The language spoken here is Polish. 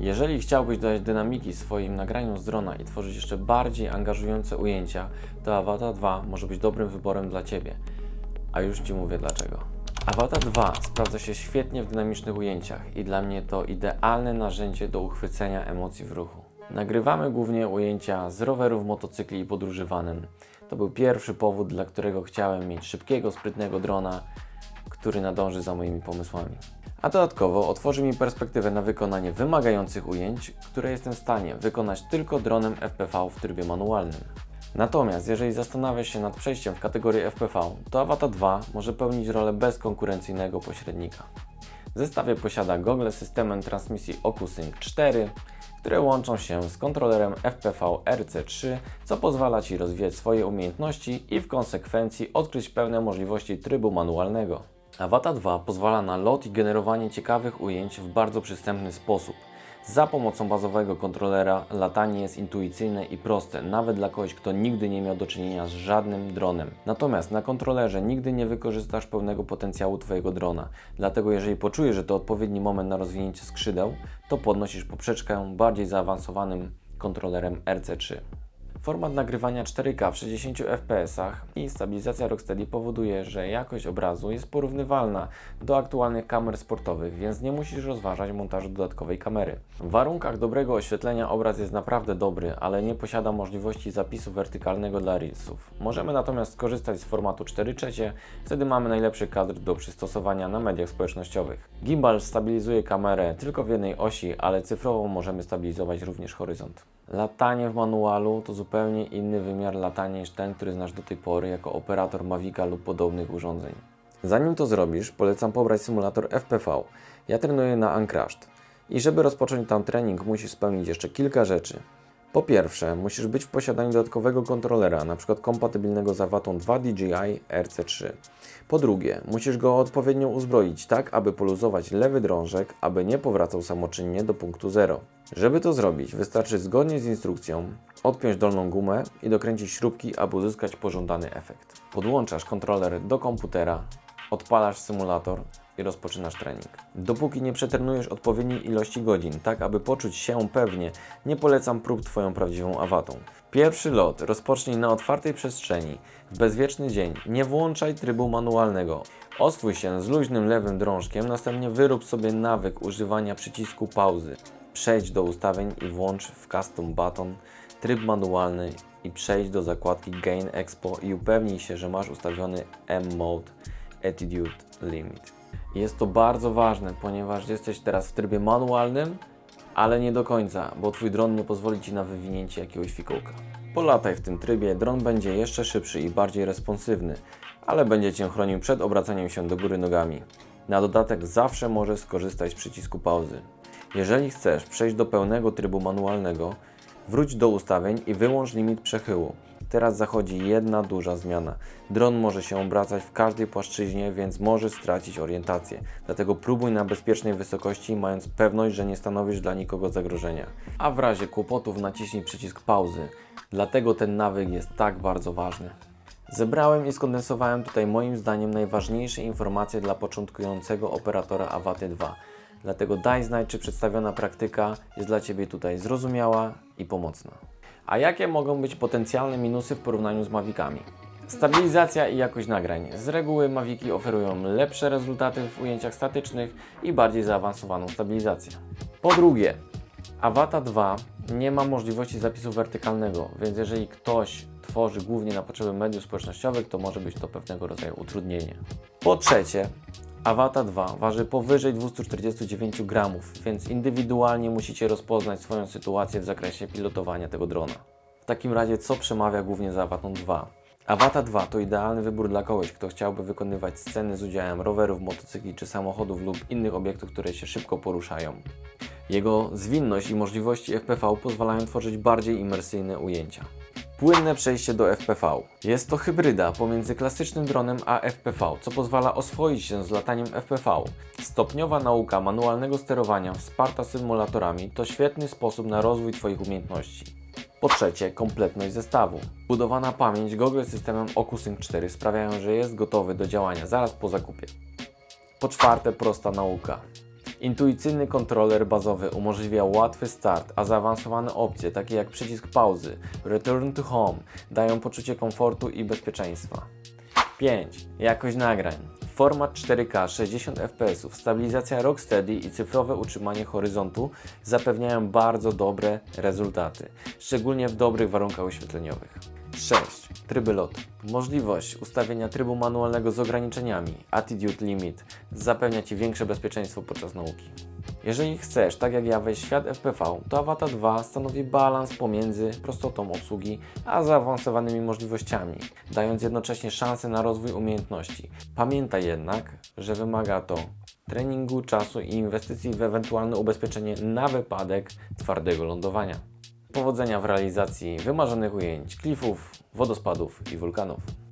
Jeżeli chciałbyś dodać dynamiki swoim nagraniom z drona i tworzyć jeszcze bardziej angażujące ujęcia, to Avatar 2 może być dobrym wyborem dla Ciebie. A już Ci mówię dlaczego. Avatar 2 sprawdza się świetnie w dynamicznych ujęciach i dla mnie to idealne narzędzie do uchwycenia emocji w ruchu. Nagrywamy głównie ujęcia z rowerów, motocykli i podróży vanem. To był pierwszy powód, dla którego chciałem mieć szybkiego, sprytnego drona, który nadąży za moimi pomysłami. A dodatkowo otworzy mi perspektywę na wykonanie wymagających ujęć, które jestem w stanie wykonać tylko dronem FPV w trybie manualnym. Natomiast jeżeli zastanawiasz się nad przejściem w kategorię FPV, to Avata 2 może pełnić rolę bezkonkurencyjnego pośrednika. W zestawie posiada gogle z systemem transmisji OcuSync 4, które łączą się z kontrolerem FPV RC3, co pozwala Ci rozwijać swoje umiejętności i w konsekwencji odkryć pełne możliwości trybu manualnego. Avata 2 pozwala na lot i generowanie ciekawych ujęć w bardzo przystępny sposób. Za pomocą bazowego kontrolera latanie jest intuicyjne i proste, nawet dla kogoś, kto nigdy nie miał do czynienia z żadnym dronem. Natomiast na kontrolerze nigdy nie wykorzystasz pełnego potencjału Twojego drona. Dlatego jeżeli poczujesz, że to odpowiedni moment na rozwinięcie skrzydeł, to podnosisz poprzeczkę bardziej zaawansowanym kontrolerem RC3. Format nagrywania 4K w 60 fps i stabilizacja Rocksteady powoduje, że jakość obrazu jest porównywalna do aktualnych kamer sportowych, więc nie musisz rozważać montażu dodatkowej kamery. W warunkach dobrego oświetlenia obraz jest naprawdę dobry, ale nie posiada możliwości zapisu wertykalnego dla Reelsów. Możemy natomiast skorzystać z formatu 4 trzecie, wtedy mamy najlepszy kadr do przystosowania na mediach społecznościowych. Gimbal stabilizuje kamerę tylko w jednej osi, ale cyfrowo możemy stabilizować również horyzont. Latanie w manualu to zupełnie inny wymiar latania niż ten, który znasz do tej pory jako operator Mavica lub podobnych urządzeń. Zanim to zrobisz, polecam pobrać symulator FPV. Ja trenuję na Uncrashed. I żeby rozpocząć tam trening, musisz spełnić jeszcze kilka rzeczy. Po pierwsze, musisz być w posiadaniu dodatkowego kontrolera, np. kompatybilnego z Avatą 2 DJI RC3. Po drugie, musisz go odpowiednio uzbroić, tak aby poluzować lewy drążek, aby nie powracał samoczynnie do punktu zero. Żeby to zrobić, wystarczy zgodnie z instrukcją odpiąć dolną gumę i dokręcić śrubki, aby uzyskać pożądany efekt. Podłączasz kontroler do komputera, odpalasz symulator i rozpoczynasz trening. Dopóki nie przetrenujesz odpowiedniej ilości godzin, tak aby poczuć się pewnie, nie polecam prób Twoją prawdziwą awatą. Pierwszy lot rozpocznij na otwartej przestrzeni, w bezwieczny dzień, nie włączaj trybu manualnego. Oswój się z luźnym lewym drążkiem, następnie wyrób sobie nawyk używania przycisku pauzy. Przejdź do ustawień i włącz w Custom Button tryb manualny i przejdź do zakładki Gain Expo i upewnij się, że masz ustawiony M-Mode Attitude Limit. Jest to bardzo ważne, ponieważ jesteś teraz w trybie manualnym, ale nie do końca, bo Twój dron nie pozwoli Ci na wywinięcie jakiegoś fikołka. Polataj w tym trybie, dron będzie jeszcze szybszy i bardziej responsywny, ale będzie Cię chronił przed obracaniem się do góry nogami. Na dodatek zawsze możesz skorzystać z przycisku pauzy. Jeżeli chcesz przejść do pełnego trybu manualnego, wróć do ustawień i wyłącz limit przechyłu. Teraz zachodzi jedna duża zmiana. Dron może się obracać w każdej płaszczyźnie, więc możesz stracić orientację. Dlatego próbuj na bezpiecznej wysokości, mając pewność, że nie stanowisz dla nikogo zagrożenia. A w razie kłopotów naciśnij przycisk pauzy. Dlatego ten nawyk jest tak bardzo ważny. Zebrałem i skondensowałem tutaj moim zdaniem najważniejsze informacje dla początkującego operatora Avaty 2. Dlatego daj znać, czy przedstawiona praktyka jest dla Ciebie tutaj zrozumiała i pomocna. A jakie mogą być potencjalne minusy w porównaniu z Mavicami? Stabilizacja i jakość nagrań. Z reguły Maviki oferują lepsze rezultaty w ujęciach statycznych i bardziej zaawansowaną stabilizację. Po drugie, Avata 2 nie ma możliwości zapisu wertykalnego, więc jeżeli ktoś tworzy głównie na potrzeby mediów społecznościowych, to może być to pewnego rodzaju utrudnienie. Po trzecie, Avata 2 waży powyżej 249 gramów, więc indywidualnie musicie rozpoznać swoją sytuację w zakresie pilotowania tego drona. W takim razie co przemawia głównie za Avatą 2? Avata 2 to idealny wybór dla kogoś, kto chciałby wykonywać sceny z udziałem rowerów, motocykli czy samochodów lub innych obiektów, które się szybko poruszają. Jego zwinność i możliwości FPV pozwalają tworzyć bardziej imersyjne ujęcia. Płynne przejście do FPV. Jest to hybryda pomiędzy klasycznym dronem a FPV, co pozwala oswoić się z lataniem FPV. Stopniowa nauka manualnego sterowania wsparta symulatorami to świetny sposób na rozwój Twoich umiejętności. Po trzecie, kompletność zestawu. Budowana pamięć Google systemem OcuSync 4 sprawiają, że jest gotowy do działania zaraz po zakupie. Po czwarte, prosta nauka. Intuicyjny kontroler bazowy umożliwia łatwy start, a zaawansowane opcje, takie jak przycisk pauzy, Return to Home, dają poczucie komfortu i bezpieczeństwa. 5. Jakość nagrań. Format 4K 60 fps, stabilizacja Rocksteady i cyfrowe utrzymanie horyzontu zapewniają bardzo dobre rezultaty, szczególnie w dobrych warunkach oświetleniowych. 6. Tryby lotu. Możliwość ustawienia trybu manualnego z ograniczeniami Attitude Limit zapewnia Ci większe bezpieczeństwo podczas nauki. Jeżeli chcesz, tak jak ja, wejść w świat FPV, to Avata 2 stanowi balans pomiędzy prostotą obsługi a zaawansowanymi możliwościami, dając jednocześnie szansę na rozwój umiejętności. Pamiętaj jednak, że wymaga to treningu, czasu i inwestycji w ewentualne ubezpieczenie na wypadek twardego lądowania. Powodzenia w realizacji wymarzonych ujęć, klifów, wodospadów i wulkanów.